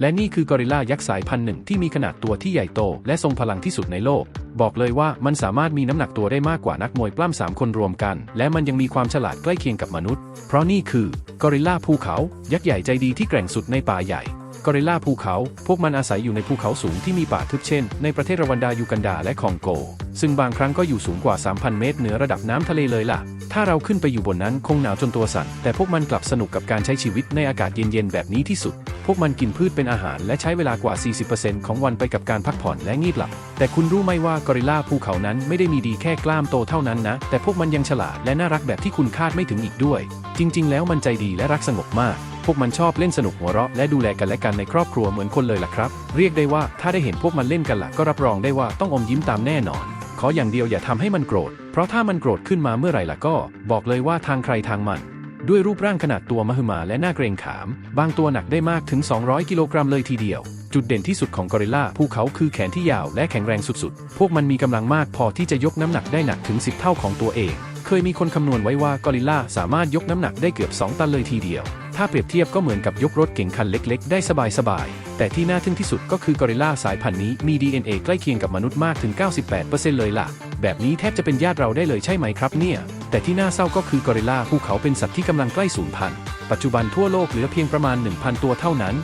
และนี่คือกอริลลายักษ์สายพันธุ์หนึ่งที่มีขนาดตัวที่ใหญ่โต และทรงพลังที่สุดในโลก บอกเลยว่ามันสามารถมีน้ำหนักตัวได้มากกว่านักมวยปล้ำสามคนรวมกัน และมันยังมีความฉลาดใกล้เคียงกับมนุษย์ เพราะนี่คือกอริลลาภูเขา ยักษ์ใหญ่ใจดีที่แกร่งสุดในป่าใหญ่ กอริลลาภูเขา พวกมันอาศัยอยู่ในภูเขาสูงที่มีป่าทึบเช่น ในประเทศรวันดายูกันดาและคองโก ซึ่งบางครั้งก็อยู่สูงกว่า 3,000 เมตรเหนือระดับน้ำทะเลเลยล่ะ ถ้าเราขึ้นไปอยู่บนนั้นคงหนาวจนตัวสั่น แต่พวกมันกลับสนุกกับการใช้ชีวิตในอากาศเย็นๆแบบนี้ที่สุด พวกมันกินพืชเป็นอาหารและใช้เวลากว่า 40%ของวันไปกับการพักผ่อนและงีบหลับ แต่คุณรู้ไหมว่ากอริลลาภูเขานั้นไม่ได้มีดีแค่กล้ามโตเท่านั้นนะ แต่พวกมันยังฉลาดและน่ารักแบบที่คุณคาดไม่ถึงอีกด้วย จริง ๆ แล้วมันใจดีและรักสงบมาก พวกมันชอบเล่นสนุกหัวเราะและดูแลกันและกันในครอบครัวเหมือนคนเลยล่ะครับ เรียกได้ว่าถ้าได้เห็นพวกมันเล่นกันล่ะก็รับรองได้ว่าต้องอมยิ้มตามแน่นอน ขออย่างเดียวอย่าทำให้มันโกรธ เพราะถ้ามันโกรธขึ้นมาเมื่อไหร่ล่ะก็ บอกเลยว่าทางใครทางมัน ด้วยรูปร่างขนาดตัวมหึมาและหน่าเกรงขาม บางตัวหนักได้มากถึง 200 กิโลกรัมเลยทีเดียว จุดเด่นที่สุดของกอริลลาภูเขาคือแขนที่ยาวและแข็งแรงสุดๆ พวกมันมีกำลังมากพอที่จะยกน้ำหนักได้หนักถึง 10 เท่าของตัวเอง เคยมีคนคำนวณไว้ว่ากอริลลาสามารถยกน้ำหนักได้เกือบ 2 ตันเลยทีเดียว ถ้าเปรียบเทียบก็เหมือนกับยกรถเก๋งคันเล็กๆ ได้สบายๆ แต่ที่น่าทึ่งที่สุดก็คือกอริลลาสายพันธุ์นี้มี DNA ใกล้เคียงกับมนุษย์มากถึง 98%เลยล่ะ แบบนี้แทบจะเป็นญาติเราได้เลยใช่ไหมครับเนี่ย แต่ที่น่าเศร้าก็คือกอริลลาภูเขาเป็นสัตว์ที่กำลังใกล้สูญพันธุ์ ปัจจุบันทั่วโลกเหลือเพียงประมาณ 1,000 ตัวเท่านั้น